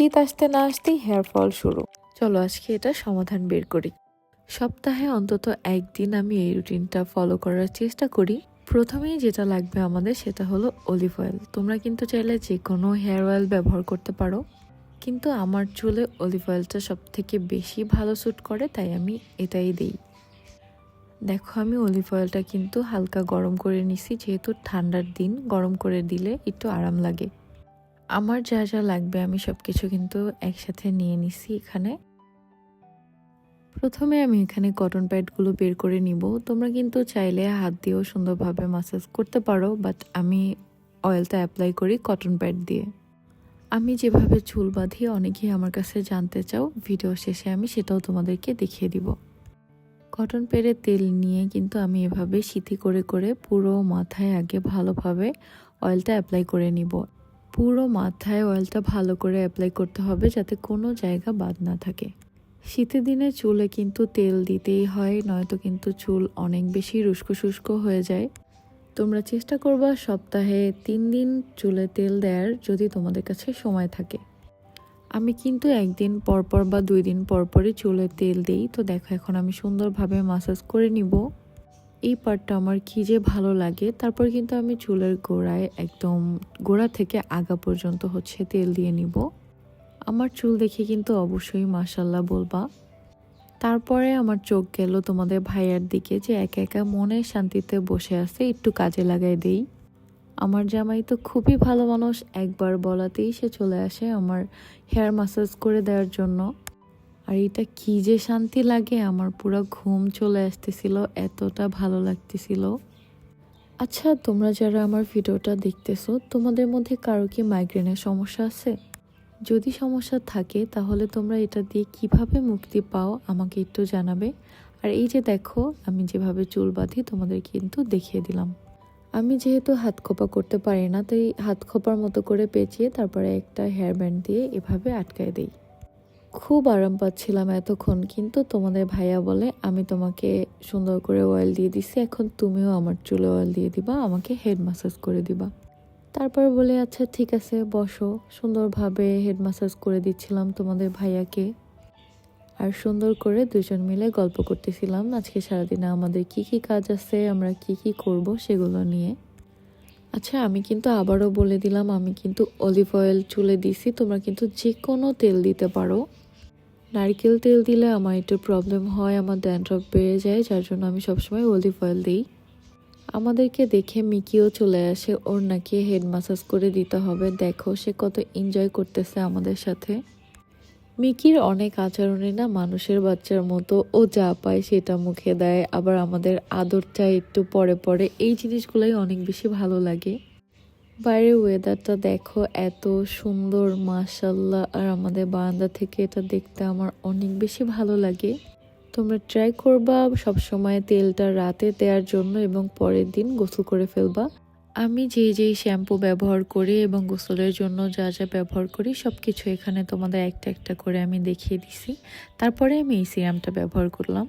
শীত আসতে না আসতেই হেয়ার ফল শুরু। চলো আজকে এটা সমাধান বের করি। সপ্তাহে অন্তত একদিন আমি এই রুটিনটা ফলো করার চেষ্টা করি। প্রথমেই যেটা লাগবে আমাদের সেটা হলো অলিভ অয়েল তোমরা কিন্তু চাইলে যে কোনো হেয়ার অয়েল ব্যবহার করতে পারো। কিন্তু আমার চুলে অলিভ অয়েলটা সব থেকে বেশি ভালো স্যুট করে, তাই আমি এটাই দিই। দেখো, আমি অলিভ অয়েলটা কিন্তু হালকা গরম করে নিছি, যেহেতু ঠান্ডার দিন, গরম করে দিলে একটু আরাম লাগে। আমার যা যা লাগবে আমি সব কিছু কিন্তু একসাথে নিয়ে নিছি এখানে। প্রথমে আমি এখানে কটন প্যাডগুলো বের করে নিব। তোমরা কিন্তু চাইলে হাত দিয়েও সুন্দরভাবে মাসাজ করতে পারো বাট আমি অয়েলটা অ্যাপ্লাই করি কটন প্যাড দিয়ে। আমি যেভাবে চুল বাঁধি অনেকেই আমার কাছে জানতে চাও ভিডিও শেষে আমি সেটাও তোমাদেরকে দেখিয়ে দিব। কটন প্যাডের তেল নিয়ে কিন্তু আমি এভাবে সিথি করে করে পুরো মাথায় আগে ভালোভাবে অয়েলটা অ্যাপ্লাই করে নিব। পুরো মাথায় অয়েলটা ভালো করে অ্যাপ্লাই করতে হবে যাতে কোনো জায়গা বাদ না থাকে। শীতের দিনে চুলে কিন্তু তেল দিতেই হয়, নয়তো কিন্তু চুল অনেক বেশি রুস্কো শুষ্ক হয়ে যায়। তোমরা চেষ্টা করবা সপ্তাহে তিন দিন চুলে তেল দেওয়ার যদি তোমাদের কাছে সময় থাকে। আমি কিন্তু একদিন পরপর বা দুই দিন পরপরই চুলে তেল দিই, তো দেখো এখন আমি সুন্দরভাবে মাসাজ করে নিব। এই পার্টটা আমার কী যে ভালো লাগে। তারপর কিন্তু আমি চুলের গোড়ায় একদম গোড়া থেকে আগা পর্যন্ত হচ্ছে তেল দিয়ে নিব। আমার চুল দেখে কিন্তু অবশ্যই মাসাল্লাহ বলবা। তারপরে আমার চোখ গেল তোমাদের ভাইয়ার দিকে যে একা একা মনে শান্তিতে বসে আছে, একটু কাজে লাগাই দেই। আমার জামাই তো খুবই ভালো মানুষ, একবার বলাতেই সে চলে আসে আমার হেয়ার মাসাজ করে দেওয়ার জন্য। আর এটা কি যে শান্তি লাগে, আমার পুরো ঘুম চলে আসতেছিল, এতটা ভালো লাগতেছিল। আচ্ছা তোমরা যারা আমার ভিডিওটা দেখতেছো, তোমাদের মধ্যে কারও কি মাইগ্রেনের সমস্যা আছে? যদি সমস্যা থাকে, তাহলে তোমরা এটা দিয়ে কীভাবে মুক্তি পাও, আমাকে একটু জানাবে। আর এই যে দেখো, আমি যেভাবে চুল বাঁধি, তোমাদের কিন্তু দেখিয়ে দিলাম। আমি যেহেতু হাত খোপা করতে পারি না, তাই হাত খোপার মতো করে পেঁচিয়ে তারপরে একটা হেয়ার ব্যান্ড দিয়ে এভাবে আটকায় দিই। খুব আরাম পাচ্ছিলাম এতক্ষণ, কিন্তু তোমাদের ভাইয়া বলে, আমি তোমাকে সুন্দর করে অয়েল দিয়ে দিছি, এখন তুমিও আমার চুলে অয়েল দিয়ে দিবা, আমাকে হেড মাসাজ করে দিবা। তারপর বলে আচ্ছা ঠিক আছে, বসো। সুন্দরভাবে হেড মাসাজ করে দিচ্ছিলাম তোমাদের ভাইয়াকে। আর সুন্দর করে দুজন মিলে গল্প করতেছিলাম, আজকে সারাদিনে আমাদের কি কি কাজ আছে, আমরা কি কি করব সেগুলো নিয়ে। আচ্ছা আমি কিন্তু আবারও বলে দিলাম, আমি কিন্তু অলিভ অয়েল চুলে দিছি, তোমরা কিন্তু যে কোনো তেল দিতে পারো। নারকেল তেল দিলে আমার একটু প্রবলেম হয়, আমার ড্যান্ড্রফ বেড়ে যায়, যার জন্য আমি সবসময় অলিভ অয়েল দিই। আমাদেরকে দেখে মিকিও চলে আসে, ওর নাকি হেড মাসাজ করে দিতে হবে। দেখো, সে কত এনজয় করতেছে আমাদের সাথে। মিকির অনেক আচরণে না মানুষের বাচ্চার মতো। ও যা পায় সেটা মুখে দেয়। আবার আমাদের আদরটা একটু পরে পরে। এই জিনিসগুলোই অনেক বেশি ভালো লাগে। বাইরের ওয়েদারটা দেখো, এত সুন্দর মাশাল্লাহ আর আমাদের বারান্দা থেকে এটা দেখতে আমার অনেক বেশি ভালো লাগে। তোমরা ট্রাই করবা, সবসময় তেলটা রাতে দেওয়ার জন্য এবং পরের দিন গোসল করে ফেলবা। আমি যে যেই শ্যাম্পু ব্যবহার করি এবং গোসলের জন্য যা যা ব্যবহার করি সব কিছু এখানে তোমাদের একটা একটা করে আমি দেখিয়ে দিছি। তারপরে আমি এই সিরামটা ব্যবহার করলাম।